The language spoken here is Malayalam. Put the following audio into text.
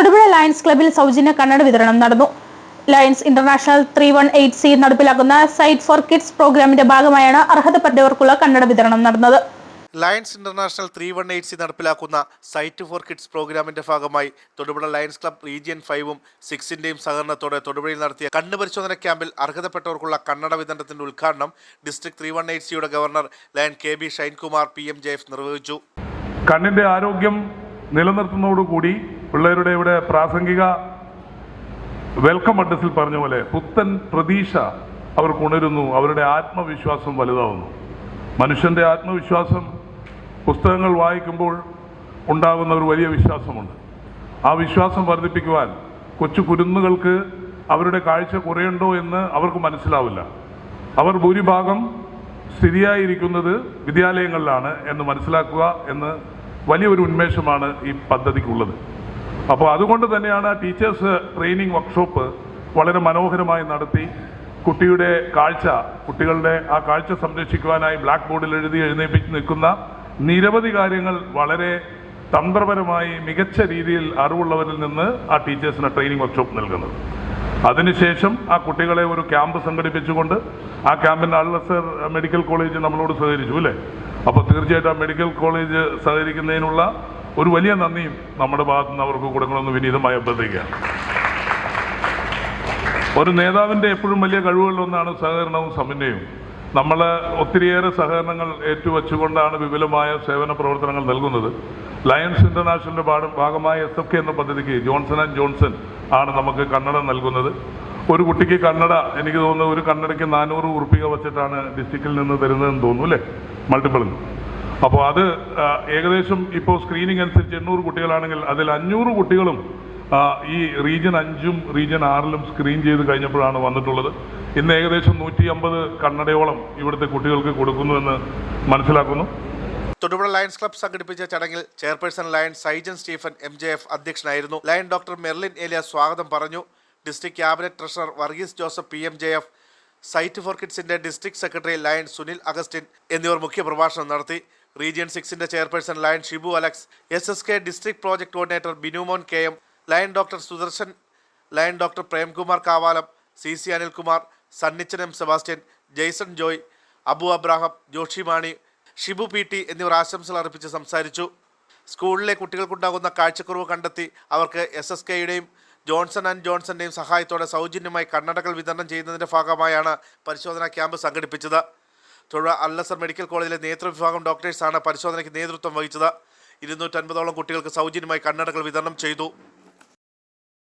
തൊടുപുഴ ലയൺസ് ക്ലബിൽ സൗജന്യ കണ്ണട വിതരണം നടന്നു. Lions international three one eight C നടപ്പിലാക്കുന്ന സൈറ്റ് ഫോർ കിഡ്സ് പ്രോഗ്രാമിന്റെ ഭാഗമായാണ് അർഹതപ്പെട്ടവർക്കുള്ള കണ്ണട വിതരണം നടന്നത്. Lions international three one eight C നടപ്പിലാക്കുന്ന സൈറ്റ് ഫോർ കിഡ്സ് പ്രോഗ്രാമിന്റെ ഭാഗമായി തൊടുപുഴ ലയൺസ് ക്ലബ് റീജിയൻ ഫൈവും സിക്സിന്റെയും സഹകരണത്തോടെ തൊടുപുഴയിൽ നടത്തിയ കണ്ണു പരിശോധന ക്യാമ്പിൽ അർഹതപ്പെട്ടവർക്കുള്ള കണ്ണട വിതരണത്തിന്റെ ഉദ്ഘാടനം ഡിസ്ട്രിക്ട് ത്രീ വൺ എയ്റ്റ് സിയുടെ governor lion K B Shinekumar P M J F നിർവഹിച്ചു. കണ്ണിന്റെ ആരോഗ്യം നിലനിർത്തുന്നതോടുകൂടി പിള്ളേരുടെ ഇവിടെ പ്രാസംഗിക വെൽക്കം അഡ്രസ്സിൽ പറഞ്ഞ പോലെ പുത്തൻ പ്രതീക്ഷ അവർക്ക് ഉണരുന്നു. അവരുടെ ആത്മവിശ്വാസം വലുതാവുന്നു. മനുഷ്യന്റെ ആത്മവിശ്വാസം പുസ്തകങ്ങൾ വായിക്കുമ്പോൾ ഉണ്ടാകുന്ന ഒരു വലിയ വിശ്വാസമുണ്ട്. ആ വിശ്വാസം വർദ്ധിപ്പിക്കുവാൻ കൊച്ചു കുരുന്നുകൾക്ക് അവരുടെ കാഴ്ച കുറയുണ്ടോ എന്ന് അവർക്ക് മനസ്സിലാവില്ല. അവർ ഭൂരിഭാഗം സ്ഥിതിയായിരിക്കുന്നത് വിദ്യാലയങ്ങളിലാണ് എന്ന് മനസ്സിലാക്കുക എന്ന് വലിയൊരു ഉന്മേഷമാണ് ഈ പദ്ധതിക്കുള്ളത്. അപ്പോൾ അതുകൊണ്ട് തന്നെയാണ് ടീച്ചേഴ്സ് ട്രെയിനിങ് വർക്ക്ഷോപ്പ് വളരെ മനോഹരമായി നടത്തി. കുട്ടിയുടെ കാഴ്ച കുട്ടികളുടെ ആ കാഴ്ച സംരക്ഷിക്കുവാനായി ബ്ലാക്ക് ബോർഡിൽ എഴുതി എഴുന്നേപ്പിച്ച് നിൽക്കുന്ന നിരവധി കാര്യങ്ങൾ വളരെ തന്ത്രപരമായി മികച്ച രീതിയിൽ അറിവുള്ളവരിൽ നിന്ന് ആ ടീച്ചേഴ്സിന് ട്രെയിനിങ് വർക്ക്ഷോപ്പ് നൽകുന്നത്. അതിനുശേഷം ആ കുട്ടികളെ ഒരു ക്യാമ്പ് സംഘടിപ്പിച്ചുകൊണ്ട് ആ ക്യാമ്പിന് അൾസർ മെഡിക്കൽ കോളേജ് നമ്മളോട് സഹകരിച്ചു അല്ലേ? അപ്പോൾ തീർച്ചയായിട്ടും ആ മെഡിക്കൽ കോളേജ് സഹകരിക്കുന്നതിനുള്ള ഒരു വലിയ നന്ദിയും നമ്മുടെ ഭാഗത്തു നിന്ന് അവർക്ക് കൊടുക്കണമെന്ന് വിനീതമായി അഭ്യർത്ഥിക്കുകയാണ്. ഒരു നേതാവിന്റെ എപ്പോഴും വലിയ കഴിവുകളിലൊന്നാണ് സഹകരണവും സമന്വയവും. നമ്മൾ ഒത്തിരിയേറെ സഹകരണങ്ങൾ ഏറ്റുവച്ചുകൊണ്ടാണ് വിപുലമായ സേവന പ്രവർത്തനങ്ങൾ നൽകുന്നത്. ലയൺസ് ഇന്റർനാഷണലിന്റെ ഭാഗ- ഭാഗമായ എസ് എഫ് കെ എന്ന പദ്ധതിക്ക് ജോൺസൺ ആൻഡ് ജോൺസൺ ആണ് നമുക്ക് കന്നഡ നൽകുന്നത്. ഒരു കുട്ടിക്ക് കന്നഡ എനിക്ക് തോന്നുന്നു ഒരു കന്നഡയ്ക്ക് നാനൂറ് ഉറുപ്പിക വച്ചിട്ടാണ് ഡിസ്ട്രിക്റ്റിൽ നിന്ന് തരുന്നതെന്ന് തോന്നുന്നു അല്ലേ? മൾട്ടിപ്പിൾ അപ്പോൾ അത് ഏകദേശം ഇപ്പോൾ സ്ക്രീനിങ് അനുസരിച്ച് എണ്ണൂറ് കുട്ടികളാണെങ്കിൽ അതിൽ അഞ്ഞൂറ് കുട്ടികളും ഈ റീജിയൻ അഞ്ചും റീജിയൻ ആറിലും സ്ക്രീൻ ചെയ്ത് കഴിഞ്ഞപ്പോഴാണ് വന്നിട്ടുള്ളത്. ഇന്ന് ഏകദേശം നൂറ്റി അമ്പത് കണ്ണടയോളം ഇവിടുത്തെ കുട്ടികൾക്ക് കൊടുക്കുന്നുവെന്ന് മനസ്സിലാക്കുന്നു. തൊടുപുഴ ലയൺസ് ക്ലബ് സംഘടിപ്പിച്ച ചടങ്ങിൽ chairperson lion Saijan Stephen M J F അധ്യക്ഷനായിരുന്നു. ലയൺ ഡോക്ടർ മെർലിൻ ഏലിയ സ്വാഗതം പറഞ്ഞു. District cabinet treasurer Varghese Joseph P M J F sight for കിഡ്സിന്റെ district secretary lion Sunil Augustine എന്നിവർ മുഖ്യപ്രഭാഷണം നടത്തി. Region സിക്സിന്റെ chairperson lion Shibu Alex S S K district project coordinator Binumon K M lion doctor Sudarshan lion doctor Premkumar Kavalam C C Anilkumar Sunnichan M Sebastian Jaison Joy Abu Abraham Joshi Mani Shibu P T എന്നിവർ ആശംസകൾ അർപ്പിച്ച് സംസാരിച്ചു. സ്കൂളിലെ കുട്ടികൾക്കുണ്ടാകുന്ന കാഴ്ചക്കുറവ് കണ്ടെത്തി അവർക്ക് എസ് എസ് കെയുടെയും ജോൺസൺ ആൻഡ് ജോൺസന്റെയും സഹായത്തോടെ സൗജന്യമായി കണ്ണടകൾ വിതരണം ചെയ്യുന്നതിന്റെ ഭാഗമായാണ് പരിശോധനാ ക്യാമ്പ് സംഘടിപ്പിച്ചത്. തൊഴിൽ അല്ലസർ മെഡിക്കൽ കോളേജിലെ നേതൃവിഭാഗം ഡോക്ടേഴ്സാണ് പരിശോധനയ്ക്ക് നേതൃത്വം വഹിച്ചത്. ഇരുന്നൂറ്റൻപതോളം കുട്ടികൾക്ക് സൗജന്യമായി കണ്ണടകൾ വിതരണം ചെയ്തു.